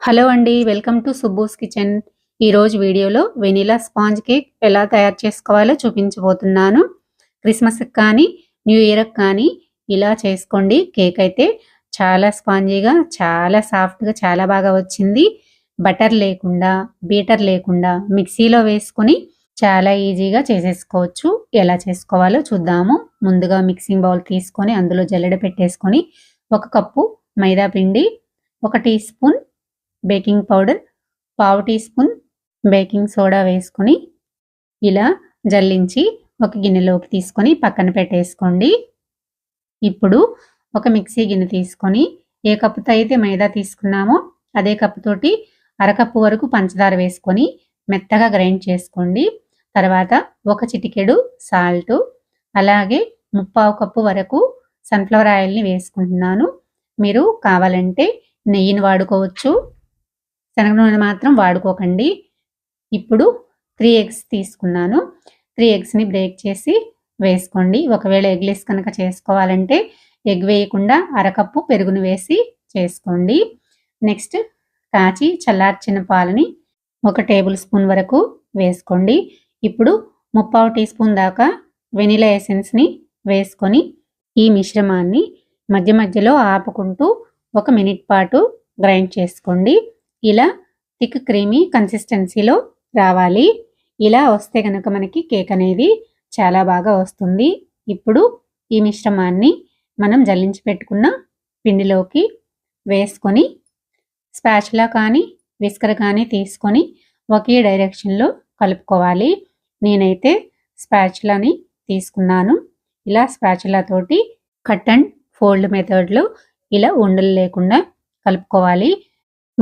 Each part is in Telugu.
హలో అండి వెల్కమ్ టు సుబ్బూస్ కిచెన్. ఈరోజు వీడియోలో వెనీలా స్పాంజ్ కేక్ ఎలా తయారు చేసుకోవాలో చూపించబోతున్నాను. క్రిస్మస్కి కానీ న్యూ ఇయర్కి కానీ ఇలా చేసుకోండి. కేక్ అయితే చాలా స్పాంజీగా చాలా సాఫ్ట్గా చాలా బాగా వచ్చింది. బటర్ లేకుండా బీటర్ లేకుండా మిక్సీలో వేసుకొని చాలా ఈజీగా చేసేసుకోవచ్చు. ఎలా చేసుకోవాలో చూద్దాము. ముందుగా మిక్సింగ్ బౌల్ తీసుకొని అందులో జల్లెడ పెట్టేసుకొని ఒక కప్పు మైదా పిండి ఒక టీ స్పూన్ బేకింగ్ పౌడర్ పావు టీ స్పూన్ బేకింగ్ సోడా వేసుకొని ఇలా జల్లించి ఒక గిన్నెలోకి తీసుకొని పక్కన పెట్టేసుకోండి. ఇప్పుడు ఒక మిక్సీ గిన్నె తీసుకొని ఏ కప్పుతో అయితే మైదా తీసుకున్నామో అదే కప్పుతోటి అరకప్పు వరకు పంచదార వేసుకొని మెత్తగా గ్రైండ్ చేసుకోండి. తర్వాత ఒక చిటికెడు సాల్ట్ అలాగే ముప్పావు కప్పు వరకు సన్ఫ్లవర్ ఆయిల్ని వేసుకుంటున్నాను. మీరు కావాలంటే నెయ్యిని వాడుకోవచ్చు. శనగ నూనె మాత్రం వాడుకోకండి. ఇప్పుడు త్రీ ఎగ్స్ తీసుకున్నాను. త్రీ ఎగ్స్ని బ్రేక్ చేసి వేసుకోండి. ఒకవేళ ఎగ్లెస్ కనుక చేసుకోవాలంటే ఎగ్ వేయకుండా అరకప్పు పెరుగును వేసి చేసుకోండి. నెక్స్ట్ కాచి చల్లార్చిన పాలని ఒక టేబుల్ స్పూన్ వరకు వేసుకోండి. ఇప్పుడు ముప్పావు టీ స్పూన్ దాకా వెనిలా ఎసెన్స్ని వేసుకొని ఈ మిశ్రమాన్ని మధ్య మధ్యలో ఆపుకుంటూ ఒక మినిట్ పాటు గ్రైండ్ చేసుకోండి. ఇలా థిక్ క్రీమీ కన్సిస్టెన్సీలో రావాలి. ఇలా వస్తే కనుక మనకి కేక్ అనేది చాలా బాగా వస్తుంది. ఇప్పుడు ఈ మిశ్రమాన్ని మనం జల్లించి పెట్టుకున్న పిండిలోకి వేసుకొని స్పాచ్లా కానీ విస్కర్ కానీ తీసుకొని ఒకే డైరెక్షన్లో కలుపుకోవాలి. నేనైతే స్పాచ్లాని తీసుకున్నాను. ఇలా స్పాచులా తోటి కట్ అండ్ ఫోల్డ్ మెథడ్లో ఇలా ఉండలు లేకుండా కలుపుకోవాలి.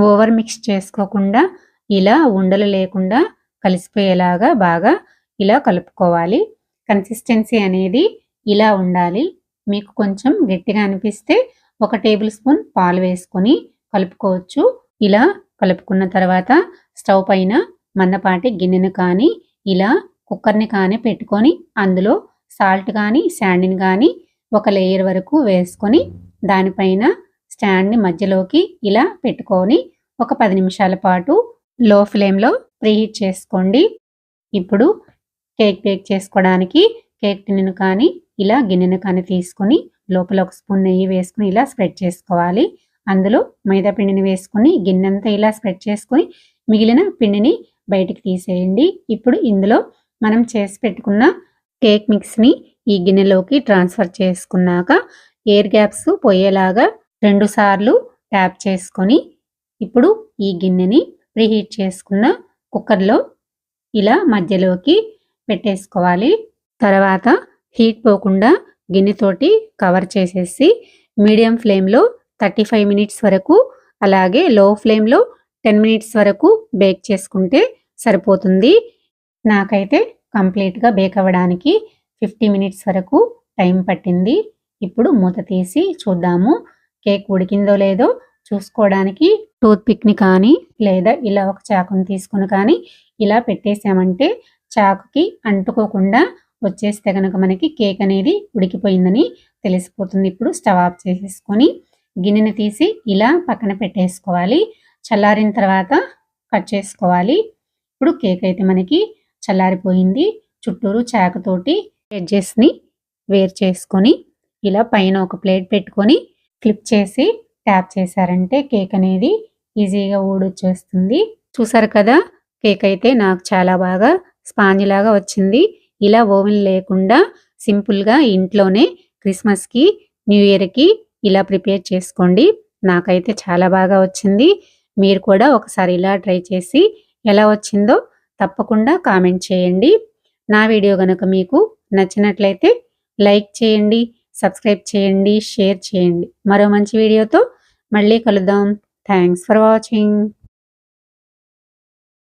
ఓవర్ మిక్స్ చేసుకోకుండా ఇలా ఉండలు లేకుండా కలిసిపోయేలాగా బాగా ఇలా కలుపుకోవాలి. కన్సిస్టెన్సీ అనేది ఇలా ఉండాలి. మీకు కొంచెం గట్టిగా అనిపిస్తే ఒక టేబుల్ స్పూన్ పాలు వేసుకొని కలుపుకోవచ్చు. ఇలా కలుపుకున్న తర్వాత స్టవ్ పైన మందపాటి గిన్నెను కానీ ఇలా కుక్కర్ని కానీ పెట్టుకొని అందులో సాల్ట్ కానీ శాండ్ని కానీ ఒక లేయర్ వరకు వేసుకొని దానిపైన స్టాండ్ని మధ్యలోకి ఇలా పెట్టుకొని ఒక పది నిమిషాల పాటు లో ఫ్లేమ్లో ప్రీహీట్ చేసుకోండి. ఇప్పుడు కేక్ బేక్ చేసుకోవడానికి కేక్ టిన్నును కానీ ఇలా గిన్నెను కానీ తీసుకొని లోపల ఒక స్పూన్ నెయ్యి వేసుకుని ఇలా స్ప్రెడ్ చేసుకోవాలి. అందులో మైదా పిండిని వేసుకొని గిన్నెంతా ఇలా స్ప్రెడ్ చేసుకొని మిగిలిన పిండిని బయటికి తీసేయండి. ఇప్పుడు ఇందులో మనం చేసి పెట్టుకున్న కేక్ మిక్స్ని ఈ గిన్నెలోకి ట్రాన్స్ఫర్ చేసుకున్నాక ఎయిర్ గ్యాప్స్ పోయేలాగా రెండు సార్లు ట్యాప్ చేసుకొని ఇప్పుడు ఈ గిన్నెని ప్రీహీట్ చేసుకున్న కుక్కర్లో ఇలా మధ్యలోకి పెట్టేసుకోవాలి. తర్వాత హీట్ పోకుండా గిన్నెతోటి కవర్ చేసేసి మీడియం ఫ్లేమ్లో థర్టీ ఫైవ్ మినిట్స్ వరకు అలాగే లో ఫ్లేమ్లో టెన్ మినిట్స్ వరకు బేక్ చేసుకుంటే సరిపోతుంది. నాకైతే కంప్లీట్గా బేక్ అవ్వడానికి ఫిఫ్టీ మినిట్స్ వరకు టైం పట్టింది. ఇప్పుడు మూత తీసి చూద్దాము. కేక్ ఉడికిందో లేదో చూసుకోవడానికి టూత్ పిక్ని కానీ లేదా ఇలా ఒక చాకుని తీసుకుని కానీ ఇలా పెట్టేసామంటే చాకుకి అంటుకోకుండా వచ్చేస్తే కనుక మనకి కేక్ అనేది ఉడికిపోయిందని తెలిసిపోతుంది. ఇప్పుడు స్టవ్ ఆఫ్ చేసేసుకొని గిన్నెని తీసి ఇలా పక్కన పెట్టేసుకోవాలి. చల్లారిన తర్వాత కట్ చేసుకోవాలి. ఇప్పుడు కేక్ అయితే మనకి చల్లారిపోయింది. చుట్టూరు చాకుతోటి ఎడ్జెస్ని వేర్ చేసుకొని ఇలా పైన ఒక ప్లేట్ పెట్టుకొని క్లిప్ చేసి ట్యాప్ చేశారంటే కేక్ అనేది ఈజీగా ఊడొచ్చేస్తుంది. చూసారు కదా కేక్ అయితే నాకు చాలా బాగా స్పాంజ్ లాగా వచ్చింది. ఇలా ఓవెన్ లేకుండా సింపుల్గా ఇంట్లోనే క్రిస్మస్కి న్యూ ఇయర్కి ఇలా ప్రిపేర్ చేసుకోండి. నాకైతే చాలా బాగా వచ్చింది. మీరు కూడా ఒకసారి ఇలా ట్రై చేసి ఎలా వచ్చిందో తప్పకుండా కామెంట్ చేయండి. నా వీడియో కనుక మీకు నచ్చినట్లయితే లైక్ చేయండి సబ్స్క్రైబ్ చేయండి షేర్ చేయండి. మరో మంచి వీడియోతో మళ్ళీ కలుద్దాం. Thanks for watching